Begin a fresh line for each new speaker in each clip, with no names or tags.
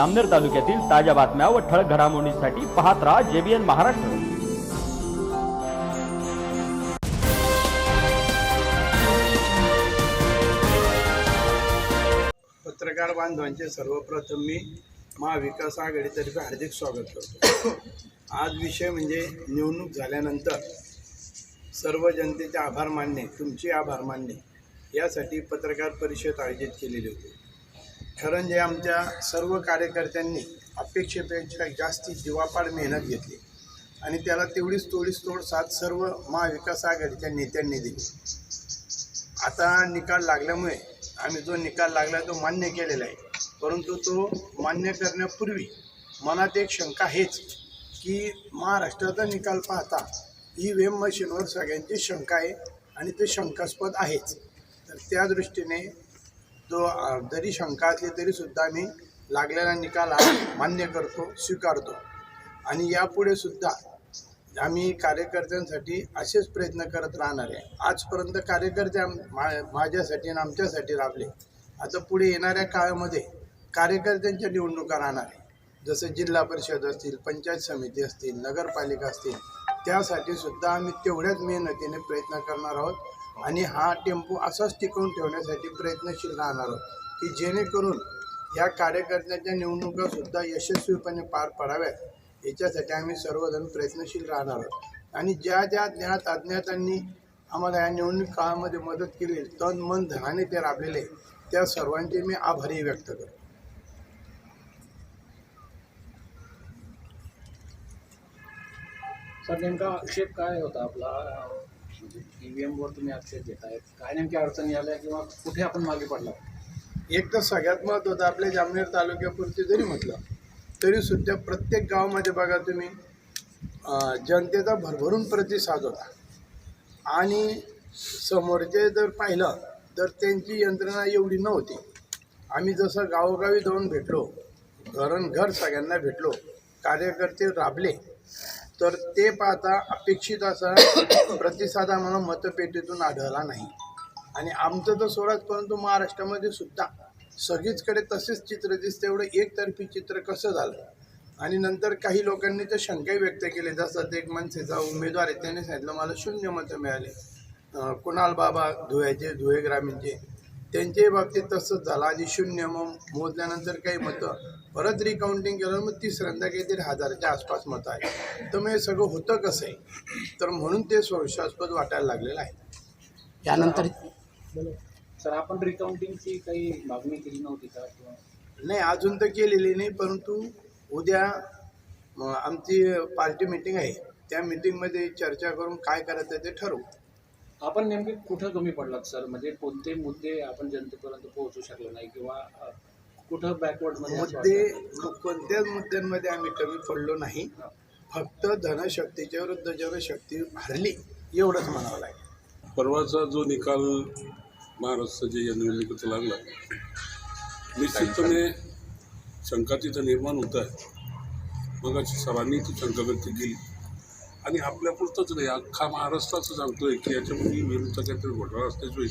अमनेर तालुक्यातील ताज्या बातम्या व ठळक घडामोडींसाठी पाहत राहा जेबीएन महाराष्ट्र.
पत्रकार बांधवांचे सर्वप्रथम मी महाविकास आघाडीतर्फे हार्दिक स्वागत करतो. आज विषय म्हणजे निवडणूक झाल्यानंतर सर्व जनतेचे आभार मानणे तुमचे आभार मानणे यासाठी पत्रकार परिषद आयोजित केलेली होती. खरं जे आमच्या सर्व कार्यकर्त्यांनी अपेक्षेपेक्षा जास्ती जीवापाड मेहनत घेतली. आणि त्याला तेवढीच तोडीस तोड साथ सर्व महाविकास आघाडीच्या नेत्यांनी दिली. आता निकाल लागल्यामुळे आम्ही जो निकाल लागला तो मान्य केलेला आहे. परंतु तो मान्य करण्यापूर्वी मनात एक शंका हेच की महाराष्ट्राचा निकाल पाहता ही वेम मशीनवर सगळ्यांची शंका आहे आणि ते शंकास्पद आहेच. तर त्या दृष्टीने तो जरी शंका असली तरीसुद्धा आम्ही लागलेला निकाल हा मान्य करतो स्वीकारतो. आणि यापुढे सुद्धा आम्ही कार्यकर्त्यांसाठी असेच प्रयत्न करत राहणार आहे. आजपर्यंत कार्यकर्ते मा- माझ्यासाठी आणि आमच्यासाठी राबले. आता पुढे येणाऱ्या काळामध्ये कार्यकर्त्यांच्या निवडणुका राहणार आहे. जसं जिल्हा परिषद असतील पंचायत समिती असतील नगरपालिका असतील त्यासाठी सुद्धा आम्ही तेवढ्याच मेहनतीने प्रयत्न करणार आहोत. आणि हा टेम्पो असाच टिकवून ठेवण्यासाठी प्रयत्नशील राहणार आहोत की जेणेकरून या कार्यकर्त्यांच्या निवडणुकासुद्धा यशस्वीपणे पार पडाव्यात. याच्यासाठी आम्ही सर्वजण प्रयत्नशील राहणार आहोत. आणि ज्या ज्या ज्ञात अज्ञातांनी आम्हाला या निवडणूक काळामध्ये मदत केली तन मन धनाने ते राबलेले त्या सर्वांचे मी आभारी व्यक्त करतो.
सर नेमका आक्षेप काय होता आपला? ईव्हीएमवर तुम्ही आक्षेप आहेत काय नेमक्या अडचणी आल्या किंवा कुठे आपण मागे पडला
एक तर सगळ्यात महत्त्वाचं आपल्या जामनेर तालुक्यापुरती जरी म्हटलं तरी सुद्धा प्रत्येक गावामध्ये बघा तुम्ही जनतेचा भरभरून प्रतिसाद होता. आणि समोरचे जर पाहिलं तर त्यांची यंत्रणा एवढी नव्हती. आम्ही जसं गावोगावी जाऊन भेटलो घरन घर सगळ्यांना भेटलो कार्यकर्ते राबले तर ते पाहता अपेक्षित असा प्रतिसाद आम्हाला मतपेटीतून आढळला नाही. आणि आमचं तर सोडाच परंतु महाराष्ट्रामध्ये सुद्धा सगळीचकडे तसेच चित्र दिसते एवढं एकतर्फी चित्र कसं झालं? आणि नंतर काही लोकांनी तर शंकाही व्यक्त केले जसं ते एक मनसेचा उमेदवार आहे त्याने सांगितलं मला शून्य मतं मिळाले. कुणाल बाबा धुळ्याचे धुळे ग्रामीणचे त्यांच्याही बाबतीत तसंच झालं. आधी शून्य मग मोजल्यानंतर काही मतं. परत रिकाउंटिंग केलं मग तिसऱ्यांदा काहीतरी हजाराच्या आसपास मतं आहे तर मग हे सगळं होतं कसं आहे? तर म्हणून ते संशयास्पद वाटायला लागलेलं आहे.
यानंतर
सर आपण रिकाउंटिंगची काही मागणी केली नव्हती का? किंवा
नाही अजून तर केलेली नाही परंतु उद्या म, आमची पार्टी मिटिंग आहे. त्या मिटिंगमध्ये चर्चा करून काय करायचं ते ठरवू.
आपण नेमके कुठं कमी पडलात सर? म्हणजे कोणते मुद्दे आपण जनतेपर्यंत पोहोचू शकलो नाही किंवा कुठं बॅकवर्डमध्ये असं
मुद्दे? कोणत्याच मुद्द्यांमध्ये आम्ही कमी पडलो नाही. फक्त धनशक्तीच्या विरुद्ध जनशक्ती हरली एवढंच म्हणावं लागेल.
परवाचा जो निकाल महाराष्ट्राच्या या निवडणुकीचा लागला निश्चितपणे शंका तिथं निर्माण होत आहे. मग सरांनी ती शंका व्यक्त केली. आणि आपल्यापुरतंच नाही. अख्खा महाराष्ट्राचं सांगतोय की याच्यामध्ये विरुद्ध काहीतरी घोटाळा असल्याशिवाय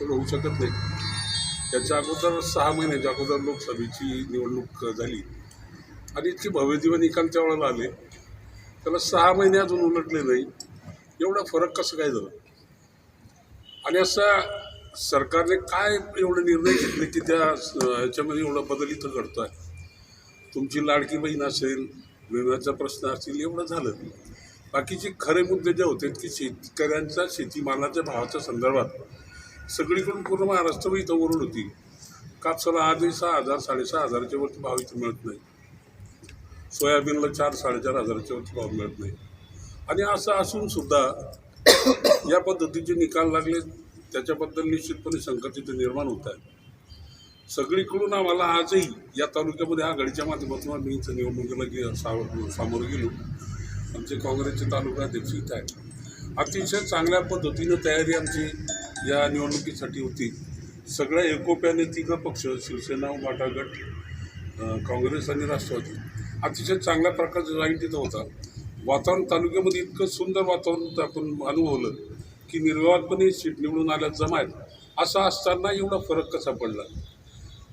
तर होऊ शकत नाही. त्याच्या अगोदर सहा महिन्याच्या अगोदर लोकसभेची निवडणूक झाली. आणि इतकी भव्यदिव्य निकाल वेळेला आले. त्याला सहा महिने अजून उलटले नाही. एवढा फरक कसं काय झाला? आणि असं सरकारने काय एवढे निर्णय घेतले की त्या याच्यामध्ये ह्याच्यामध्ये एवढा बदल इथं घडतोय? तुमची लाडकी बहीण असेल विम्याचा प्रश्न असेल एवढं झालं. बाकीचे खरे मुद्दे जे होते की शेतकऱ्यांच्या शेतीमालाच्या भावाच्या संदर्भात सगळीकडून पूर्ण महाराष्ट्र इथं ओरड होती. कापसाला आजही सहा हजार साडेसहा हजाराच्या वरती भाव इथं मिळत नाही. सोयाबीनला चार साडेचार हजाराच्या वरती भाव मिळत नाही. आणि असं असून सुद्धा या पद्धतीचे निकाल लागले त्याच्याबद्दल निश्चितपणे संकट तिथे निर्माण होत आहे. सगळीकडून आम्हाला आजही या तालुक्यामध्ये आघाडीच्या माध्यमातून आम्ही इथं निवडणुकीला गे सामोरं गेलो. आमचे काँग्रेसचे तालुका अध्यक्ष इथं आहे अतिशय चांगल्या पद्धतीनं तयारी आमची या निवडणुकीसाठी होती. सगळ्या एकोप्याने तिघं पक्ष शिवसेना वाटागट काँग्रेस आणि राष्ट्रवादी अतिशय चांगल्या प्रकारचं राईट तिथं होता. वातावरण तालुक्यामध्ये इतकं सुंदर वातावरण आपण अनुभवलं की निर्विवादपणे सीट निवडून आल्या जमायत. असं असताना एवढा फरक कसा पडला?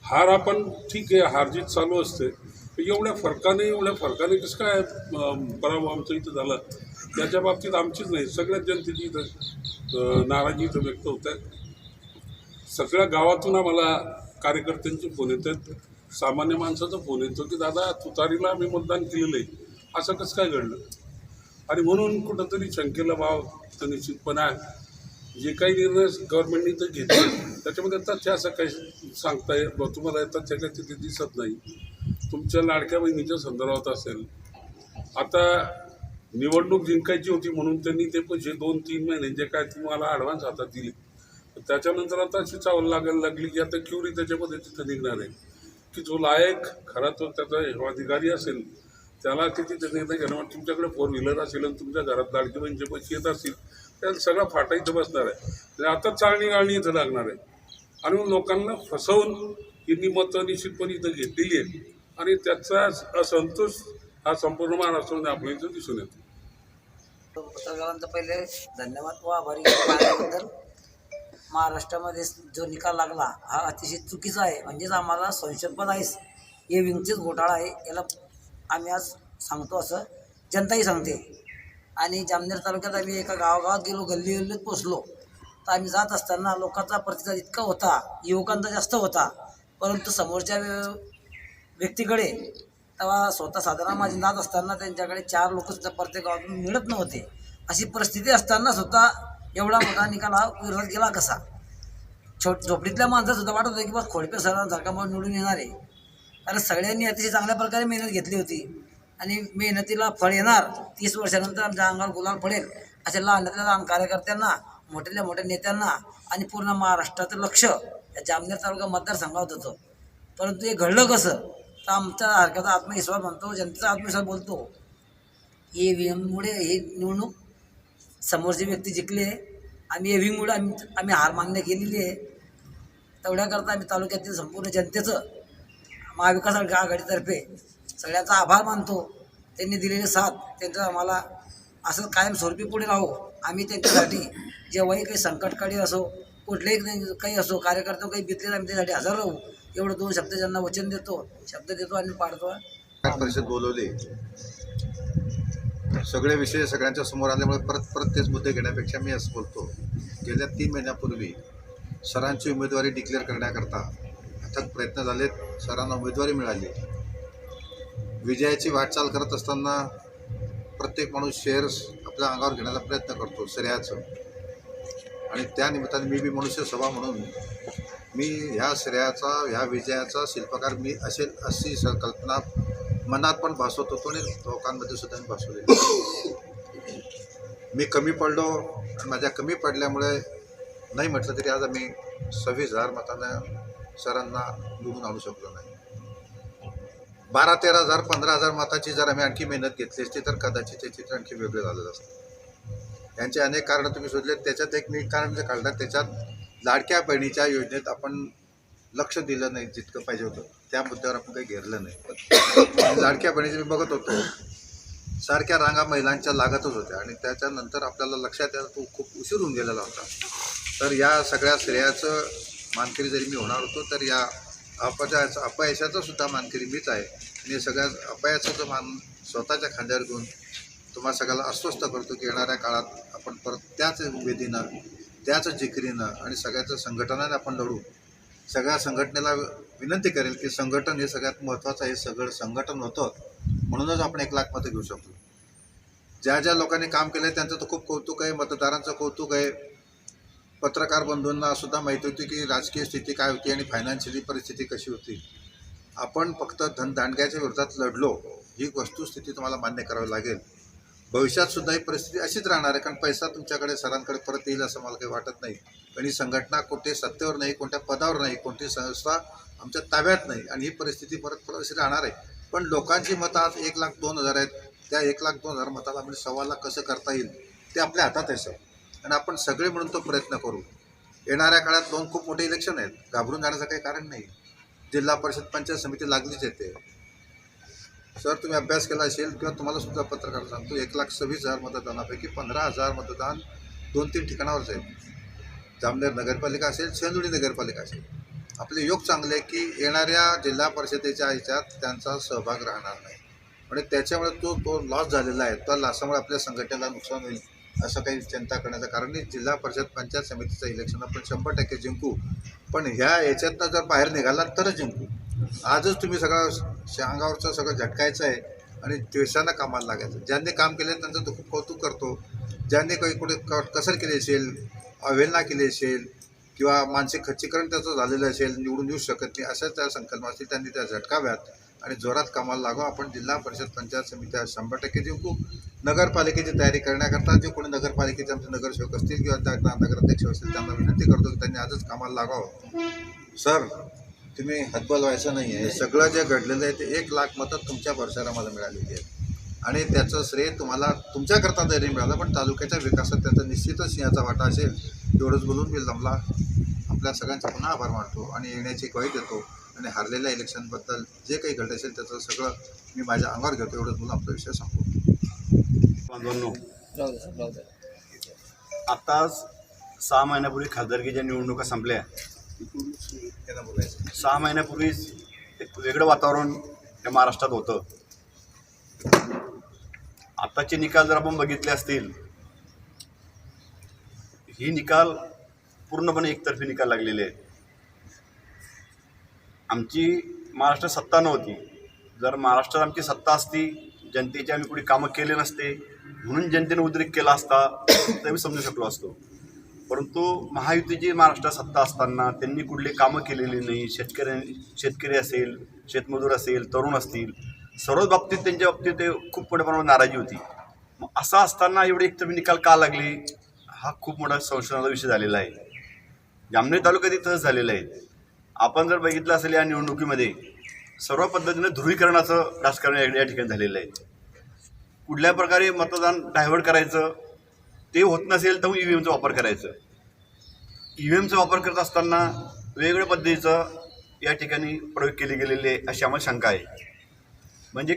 हार आपण ठीक आहे हारजीत चालू असते. एवढ्या फरकाने एवढ्या फरकाने कसं काय अं, पराभव आमचं इथं झाला? त्याच्या बाबतीत आमचीच नाही सगळ्याच जनतेची इथं नाराजी इथं व्यक्त होत आहे. सगळ्या गावातून आम्हाला कार्यकर्त्यांचे फोन येतात सामान्य माणसाचा फोन येतो की दादा तुतारीला आम्ही मतदान केलेलं आहे. असं कसं काय घडलं? आणि म्हणून कुठंतरी शंकेला भाव तर निश्चितपणे आहे. जे काही निर्णय गव्हर्नमेंटने तर घेतले त्याच्यामध्ये तथ्य असं काही सांगता येत बा तुम्हाला तथ्य काही तिथे दिसत नाही. तुमच्या लाडक्या बहिणीच्या संदर्भात असेल. आता निवडणूक जिंकायची होती म्हणून त्यांनी ते पैसे दोन तीन महिने जे काय तुम्हाला ॲडव्हान्स हातात दिले. त्याच्यानंतर आता अशी चावल लागायला लागली की आता क्युरी त्याच्यामध्ये तिथं निघणार आहे. की जो लायक खरा तो त्याचा अधिकारी असेल त्याला किती ते निर्णय घेणार तुमच्याकडे फोर व्हीलर असेल आणि तुमच्या घरात लाडकी बहिणीचे पैसे येत असतील त्याला सगळा फाटा इथं बसणार आहे. आणि आता चाळणी गाळणी इथं लागणार आहे. आणि लोकांना फसवून यांनी मतं निश्चितपणे इथं घेतलेली आहे आणि त्याचा असंतोष हा संपूर्ण महाराष्ट्रामध्ये आपल्या इथं दिसून येतो.
पत्रकारांचा पहिले धन्यवाद व आभारी मानल्याबद्दल महाराष्ट्रामध्ये जो निकाल लागला हा अतिशय चुकीचा आहे. म्हणजेच आम्हाला संशयास्पद आहे. हे विंगचेच घोटाळा आहे. याला आम्ही आज सांगतो असं जनताही सांगते. आणि जामनेर तालुक्यात आम्ही एका गावागावात गेलो गल्ली गल्लीत पोचलो तर आम्ही जात असताना लोकांचा प्रतिसाद इतका होता युवकांचा जास्त होता. परंतु समोरच्या व्यक्तीकडे तेव्हा स्वतः साधारण माझी नात असताना त्यांच्याकडे चार लोक सुद्धा प्रत्येक गावातून मिळत नव्हते. अशी परिस्थिती असताना स्वतः एवढा मोठा निकाल हा विरोध केला कसा? छोट झोपडीतल्या माणसासुद्धा वाटत होतं की बस खोडपे सरांसारखा मग निवडून येणार आहे. कारण सगळ्यांनी अतिशय चांगल्या प्रकारे मेहनत घेतली होती. आणि मेहनतीला फळ येणार तीस वर्षानंतर आमच्या अंगावर गुलाल पडेल अशा लहानातल्या लहान कार्यकर्त्यांना मोठ्यातल्या मोठ्या नेत्यांना आणि पूर्ण महाराष्ट्राचं लक्ष या जामनेर तालुका मतदारसंघात होतं परंतु हे घडलं कसं? तर आमच्या सारख्याचा आत्मविश्वास म्हणतो जनतेचा आत्मविश्वास बोलतो. ए व्ही एममुळे हे निवडणूक समोरची व्यक्ती जिंकले आम्ही ई व्ही एममुळे आम्ही आम्ही हार मान्य केलेली आहे. तेवढ्याकरता आम्ही तालुक्यातील संपूर्ण जनतेचं महाविकास आघाडीतर्फे सगळ्यांचा आभार मानतो. त्यांनी दिलेले साथ त्यांचं आम्हाला असं कायमस्वरूपी पुढे राहू. आम्ही त्यांच्यासाठी जेव्हाही काही संकटकाळी असो कुठलेही काही- काही असो कार्यकर्ते काही बितले आम्ही त्यासाठी हजर राहू. एवढं दोन शब्द ज्यांना वचन देतो शब्द देतो आणि पाडतो.
परिषद बोलवली. सगळे विषय सगळ्यांच्या समोर आल्यामुळे परत परत तेच मुद्दे घेण्यापेक्षा मी असं बोलतो गेल्या तीन महिन्यापूर्वी सरांची उमेदवारी डिक्लेअर करण्याकरता अथक प्रयत्न झालेत सरांना उमेदवारी मिळाली. विजयाची वाटचाल करत असताना प्रत्येक माणूस शेअर्स आपल्या अंगावर घेण्याचा प्रयत्न करतो श्रेयाचं. आणि त्या निमित्ताने मी बी मनुष्य सभा म्हणून मी ह्या श्रेयाचा ह्या विजयाचा शिल्पकार मी असेल अशी संकल्पना मनात पण भासवत होतो आणि लोकांमध्ये सुद्धा मी भासवले मी कमी पडलो आणि माझ्या कमी पडल्यामुळे नाही म्हटलं तरी आज आम्ही सव्वीस हजार मतानं सरांना निवडून आणू शकलो नाही. बारा तेरा हजार पंधरा हजार मताची जर आम्ही आणखी मेहनत घेतली असती तर कदाचित ते चित्र आणखी वेगळं झालेलं असतं. यांचे अनेक कारणं तुम्ही शोधले त्याच्यात एक मी कारण जे काढलं त्याच्यात लाडक्या बहिणीच्या योजनेत आपण लक्ष दिलं नाही जितकं पाहिजे होतं. त्या मुद्द्यावर आपण काही घेरलं नाही. लाडक्या बहिणीचं मी बघत होतो. सारख्या रांगा महिलांच्या लागतच होत्या आणि त्याच्यानंतर आपल्याला लक्षात यायला तो खूप उशीर होऊन गेलेला होता. तर या सगळ्या श्रेयाचं मानकरी जरी मी होणार होतो तर या अपजयाचं अपयशाचं सुद्धा मानकरी मीच आहे. आणि सगळ्या अपयशाचं मान स्वतःच्या खांद्यावर घेऊन तुम्हाला सगळ्याला अस्वस्थ करतो की येणाऱ्या काळात आपण परत त्याच वेदीनं त्याच जिकरीनं आणि सगळ्याचं संघटनाने आपण लढू सगळ्या संघटनेला विनंती करेल की संघटन हे सगळ्यात महत्त्वाचं आहे सगळं संघटन होतं. म्हणूनच आपण एक लाख मतं घेऊ शकतो ज्या ज्या लोकांनी काम केलं आहे त्यांचं तर खूप कौतुक आहे मतदारांचं कौतुक आहे. पत्रकार बंधूंना सुद्धा माहिती होती की राजकीय स्थिती काय होती आणि फायनान्शियली परिस्थिती कशी होती. आपण फक्त धन दांडग्याच्या विरोधात लढलो ही वस्तुस्थिती तुम्हाला मान्य करावी लागेल. भविष्यात सुद्धा ही परिस्थिती अशीच राहणार आहे कारण पैसा तुमच्याकडे सरांकडे परत येईल असं मला काही वाटत नाही. पण ही संघटना कोणते सत्तेवर नाही कोणत्या पदावर नाही कोणती संस्था आमच्या ताब्यात नाही आणि ही परिस्थिती परत परत अशी राहणार आहे. पण लोकांची मतं आज एक लाख दोन हजार आहेत. त्या एक लाख दोन हजार मताला आपण सव्वा लाख कसं करता येईल ते आपल्या हातात आहे सर. आणि आपण सगळे म्हणून तो प्रयत्न करू. येणाऱ्या काळात दोन खूप मोठे इलेक्शन आहेत. घाबरून जाण्याचं काही कारण नाही. जिल्हा परिषद पंचायत समिती लागलीच येते सर तुम्ही अभ्यास केला असेल किंवा तुम्हाला सुद्धा पत्रकार सांगतो एक लाख सव्वीस हजार मतदानापैकी पंधरा हजार मतदान दोन तीन ठिकाणावरच जाईल जामनेर नगरपालिका असेल सेंदुडी नगरपालिका असेल. आपले योग चांगले आहे की येणाऱ्या जिल्हा परिषदेच्या ह्याच्यात त्यांचा सहभाग राहणार नाही. म्हणजे त्याच्यामुळे तो तो लॉस झालेला आहे. त्या लॉसामुळे आपल्या संघटनेला नुकसान होईल असं काही चिंता करण्याचं कारण नाही. जिल्हा परिषद पंचायत समितीचं इलेक्शन आपण शंभर टक्के जिंकू. पण ह्या याच्यातनं जर बाहेर निघाला तरच जिंकू. आजच तुम्ही सगळा अंगावरचं सगळं झटकायचं आहे आणि द्वेषांना कामाला लागायचं. ज्यांनी काम केलं त्यांचं तो खूप कौतुक करतो. ज्यांनी काही कुठे क कसर केली असेल अवहेलना केली असेल किंवा मानसिक खच्चीकरण त्याचं झालेलं असेल निवडून येऊ शकत नाही अशाच त्या संकल्पना असतील त्यांनी त्या झटकाव्यात आणि जोरात कामाला लागू आपण जिल्हा परिषद पंचायत समित्या शंभर टक्के जिंकू. नगरपालिकेची तयारी करण्याकरता जे कोणी नगरपालिकेचे आमचे नगरसेवक असतील किंवा त्या त्या नगराध्यक्ष असतील त्यांना विनंती करतो की त्यांनी आजच कामाला लागावं. सर तुम्ही हतबल व्हायचं नाही आहे सगळं जे घडलेलं आहे ते एक लाख मतं तुमच्या भरसाला मला मिळालेली आहेत. आणि त्याचं श्रेय तुम्हाला तुमच्याकरता तरी मिळालं पण तालुक्याच्या विकासात त्याचा निश्चितच सिंहाचा वाटा असेल. एवढंच बोलून मी जमला आपल्या सगळ्यांचा पुन्हा आभार मानतो आणि येण्याची ग्वाही देतो आणि हारलेल्या इलेक्शनबद्दल जे काही घडलं असेल त्याचं सगळं मी माझ्या अंगावर घेतो. एवढंच बोलून आपला विषय
दे
आत्ताच सहा महिन्यापूर्वी खासदारकीच्या निवडणुका संपल्या.
त्यांना बोलायचं.
सहा महिन्यापूर्वीच एक वेगळं वातावरण या महाराष्ट्रात होतं. आत्ताचे निकाल जर आपण बघितले असतील ही निकाल पूर्णपणे एकतर्फी निकाल लागलेले आहेत. आमची महाराष्ट्र सत्ता नव्हती. जर महाराष्ट्रात आमची सत्ता असती जनतेची आम्ही कुठे कामं केले नसते म्हणून जनतेने उद्रेक केला असता तर मी समजू शकलो असतो. परंतु महायुतीची महाराष्ट्रात सत्ता असताना त्यांनी कुठले कामं केलेली नाही. शेतकऱ्यांनी शेतकरी असेल शेतमजूर असेल तरुण असतील सर्वच बाबतीत त्यांच्या बाबतीत ते खूप मोठ्या प्रमाणात नाराजी होती. मग असं असताना एवढे एकतर्फी निकाल का लागले? हा खूप मोठा संशोधनाचा विषय झालेला आहे. जामनेर तालुक्यात तसंच झालेलं आहे. आपण जर बघितलं असेल या निवडणुकीमध्ये सर्व पद्धतीनं ध्रुवीकरणाचं राजकारण या या ठिकाणी झालेलं आहे. कुठल्या प्रकारे मतदान डायव्हर्ट करायचं ते होत नसेल तर मग ई व्ही एमचा वापर करायचं. ई व्ही एमचा वापर करत असताना वेगवेगळ्या पद्धतीचं या ठिकाणी प्रयोग केले गेलेले आहे अशी आम्हाला शंका आहे. म्हणजे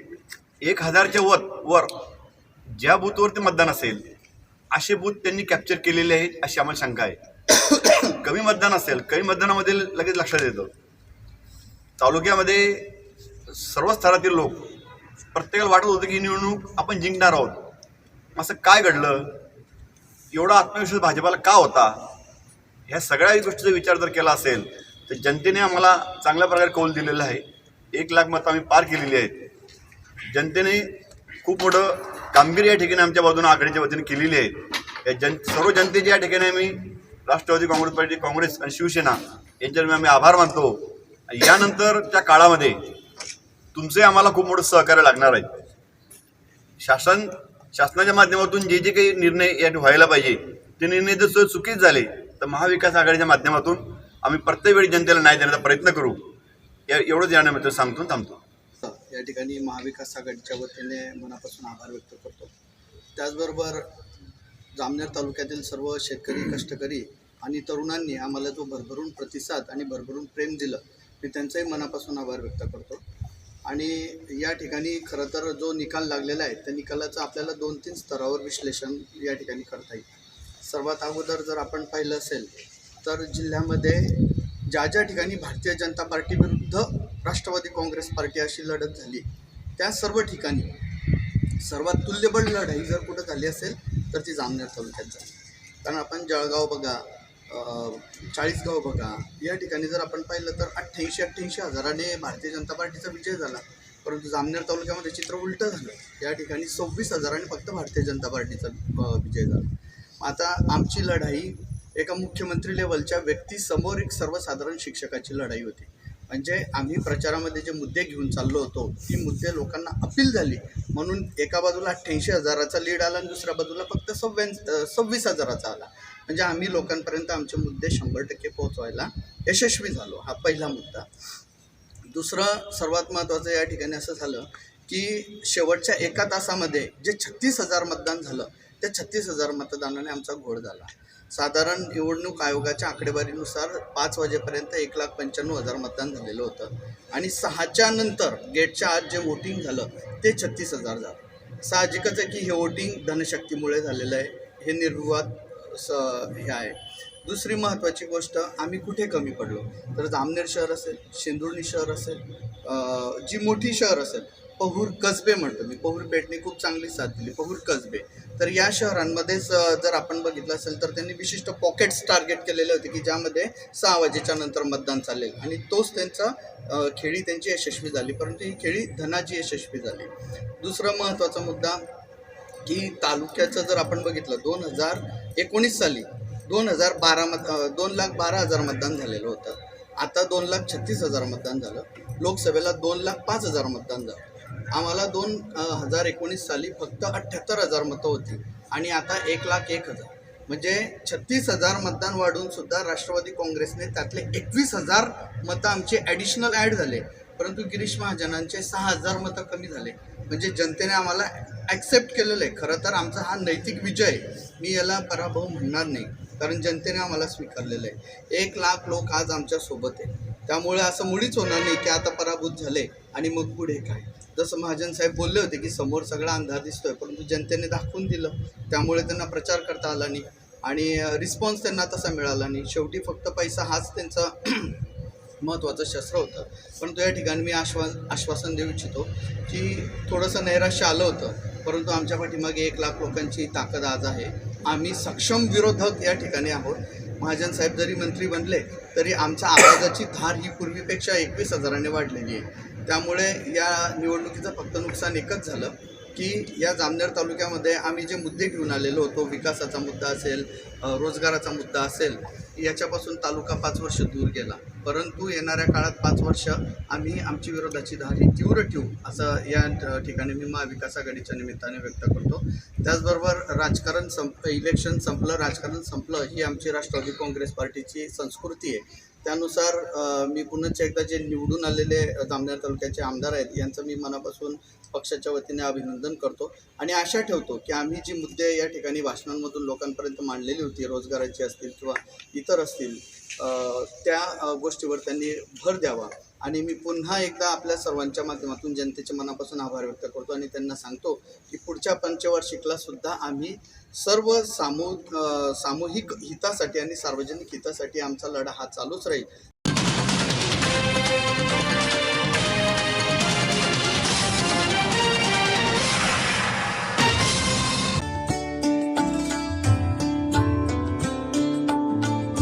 एक हजारच्या वर वर ज्या बूथवरती मतदान असेल असे बूथ त्यांनी कॅप्चर केलेले आहेत अशी आम्हाला शंका आहे. कमी मतदान असेल कमी मतदानामध्ये लगेच लक्षात येतं. तालुक्यामध्ये सर्व स्तरातील लोक प्रत्येकाला वाटत होतं की ही निवडणूक आपण जिंकणार आहोत. असं काय घडलं? एवढा आत्मविश्वास भाजपाला का होता? ह्या सगळ्या गोष्टीचा विचार जर केला असेल तर जनतेने आम्हाला चांगल्या प्रकारे कौल दिलेला आहे. एक लाख मतं आम्ही पार केलेली आहेत. जनतेने खूप मोठं कामगिरी या ठिकाणी आमच्या बाजूने आघाडीच्या वतीने केलेली आहे. या जन सर्व जनतेचे या ठिकाणी आम्ही राष्ट्रवादी काँग्रेस पार्टी काँग्रेस आणि शिवसेना यांच्यावर आम्ही आभार मानतो. यानंतरच्या काळामध्ये तुमचे आम्हाला खूप मोठं सहकार्य लागणार आहे. शासन शासनाच्या माध्यमातून जे जे काही निर्णय या व्हायला पाहिजे ते निर्णय जर सु- चुकीच झाले तर महाविकास आघाडीच्या माध्यमातून आम्ही प्रत्येक वेळी जनतेला न्याय देण्याचा प्रयत्न करू. या एवढंच यानिमित्त सांगतो थांबतो.
या ठिकाणी महाविकास आघाडीच्या वतीने मनापासून आभार व्यक्त करतो. त्याचबरोबर जामनेर तालुक्यातील सर्व शेतकरी कष्टकरी आणि तरुणांनी आम्हाला जो भरभरून प्रतिसाद आणि भरभरून प्रेम दिलं मी त्यांचाही मनापासून आभार व्यक्त करतो. आणि या ठिकाणी खरं तर जो निकाल लागलेला आहे त्या निकालाचं आपल्याला दोन तीन स्तरावर विश्लेषण या ठिकाणी करता येईल. सर्वात अगोदर जर आपण पाहिलं असेल तर जिल्ह्यामध्ये ज्या ज्या ठिकाणी भारतीय जनता पार्टी विरुद्ध राष्ट्रवादी काँग्रेस पार्टी अशी लढत झाली त्या सर्व ठिकाणी सर्वात तुल्यबळ लढाई जर कुठं झाली असेल तर ती जामनेर तालुक्यात झाली. कारण आपण जळगाव बघा चाळीसगाव बघा. या ठिकाणी जर आपण पाहिलं तर अठ्ठ्याऐंशी अठ्ठ्याऐंशी हजाराने भारतीय जनता पार्टीचा विजय झाला. परंतु जामनेर तालुक्यामध्ये चित्र उलटं झालं. या ठिकाणी सव्वीस हजाराने फक्त भारतीय जनता पार्टीचा विजय झाला. आता आमची लढाई एका मुख्यमंत्री लेवलच्या व्यक्तीसमोर एक सर्वसाधारण शिक्षकाची लढाई होती. म्हणजे आम्ही प्रचारामध्ये जे मुद्दे घेऊन चाललो होतो ती मुद्दे लोकांना अपील झाली. म्हणून एका बाजूला अठ्ठ्याऐंशी हजाराचा लीड आला आणि दुसऱ्या बाजूला फक्त सव्वे सव्वीस हजाराचा आला. म्हणजे आम्ही लोकांपर्यंत आमचे मुद्दे शंभर टक्के पोहोचवायला यशस्वी झालो हा पहिला मुद्दा. दुसरं सर्वात महत्त्वाचं या ठिकाणी असं झालं की शेवटच्या एका तासामध्ये जे छत्तीस हजार मतदान झालं त्या छत्तीस हजार मतदानाने आमचा घोळ झाला. साधारण निवडणूक आयोगाच्या आकडेवारीनुसार पाच वाजेपर्यंत एक लाख पंच्याण्णव हजार मतदान झालेलं होतं. आणि सहाच्या नंतर गेटच्या आत जे वोटिंग झालं ते छत्तीस हजार झालं. साहजिकच आहे की हे वोटिंग धनशक्तीमुळे झालेलं आहे. हे निर्विवाद स हे आहे. दुसरी महत्त्वाची गोष्ट आम्ही कुठे कमी पडलो? तर जामनेर शहर असेल शेंदुर्णी शहर असेल जी मोठी शहर असेल पहूर कसबे म्हणतो मी. पहूर पेठने खूप चांगली साथ दिली. पहूर कसबे. तर या शहरांमध्येच जर आपण बघितलं असेल तर त्यांनी विशिष्ट पॉकेट्स टार्गेट केलेले होते की ज्यामध्ये सहा वाजेच्या नंतर मतदान चालेल. आणि तोच त्यांचा खेळी त्यांची यशस्वी झाली. परंतु ही खेळी धनाची यशस्वी झाली. दुसरा महत्त्वाचा मुद्दा की तालुक्याचं जर आपण बघितलं दोन हजार एकोणीस साली दोन हजार बारा मत दोन लाख बारा हजार मतदान झालेलं होतं. आता दोन लाख छत्तीस हजार मतदान झालं. लोकसभेला दोन लाख पाच हजार मतदान झालं. आम्हाला दोन हजार एकोणीस साली फक्त अठ्ठ्याहत्तर हजार मतं होती आणि आता एक लाख एक हजार. म्हणजे छत्तीस हजार मतदान वाढून सुद्धा राष्ट्रवादी काँग्रेसने त्यातले एकवीस हजार मतं आमचे ॲडिशनल ॲड झाले. परंतु गिरीश महाजनांचे सहा हजार मतं कमी झाले. म्हणजे जनतेने आम्हाला ॲक्सेप्ट केलेलं आहे. खरं तर आमचा हा नैतिक विजय मी याला पराभव म्हणणार नाही. कारण जनतेने आम्हाला स्वीकारलेलं आहे. एक लाख लोक आज आमच्यासोबत आहे. त्यामुळे असं मुळीच होणार नाही की आता पराभूत झाले. आणि मग पुढे काय? जसं महाजन साहेब बोलले होते की समोर सगळा अंधार दिसतोय परंतु जनतेने दाखवून दिलं. त्यामुळे त्यांना प्रचार करता आला नाही. आणि रिस्पॉन्स त्यांना तसा मिळाला नाही. शेवटी फक्त पैसा हाच त्यांचा महत्त्वाचं शस्त्र होतं. परंतु या ठिकाणी मी आश्वा आश्वासन देऊ इच्छितो की थोडंसं नैराश्य आलं होतं. परंतु आमच्या पाठीमागे एक लाख लोकांची ताकद आज आहे. आम्ही सक्षम विरोधक या ठिकाणी आहोत. महाजन साहेब जरी मंत्री बनले तरी आमच्या आवाजाची धार ही पूर्वीपेक्षा एकवीस हजाराने वाढलेली आहे. त्यामुळे या निवडणुकीचं फक्त नुकसान एकच झालं की या जामनेर तालुक्यामध्ये आम्ही जे मुद्दे घेऊन आलेलो होतो विकासाचा मुद्दा असेल रोजगाराचा मुद्दा असेल याच्यापासून तालुका पाच वर्ष दूर गेला. परंतु येणाऱ्या काळात पाच वर्ष आम्ही आमची विरोधाची धारी तीव्र ठेवू असं या ठिकाणी मी महाविकास आघाडीच्या निमित्ताने व्यक्त करतो. त्याचबरोबर राजकारण संप इलेक्शन संपलं राजकारण संपलं ही आमची राष्ट्रवादी काँग्रेस पार्टीची संस्कृती आहे. त्यानुसार मी पुन्हा एकदा जे निवडून आलेले जामनेर तालुक्याचे आमदार आहेत यांचं मी मनापासून पक्षाच्या वतीने अभिनंदन करतो आणि आशा ठेवतो की आम्ही जी मुद्दे या ठिकाणी भाषणांमधून लोकांपर्यंत मांडलेली होती रोजगाराची असतील किंवा इतर असतील त्या गोष्टीवर त्यांनी भर द्यावा. आणि मी पुन्हा एकदा आपल्या सर्वांच्या माध्यमातून जनतेच्या मनापासून आभार व्यक्त करतो आणि त्यांना सांगतो की पुढच्या पंचवार्षिकला सुद्धा आम्ही सर्व सामू सामूहिक हितासाठी आणि सार्वजनिक हितासाठी आमचा लढा हा चालूच राहील.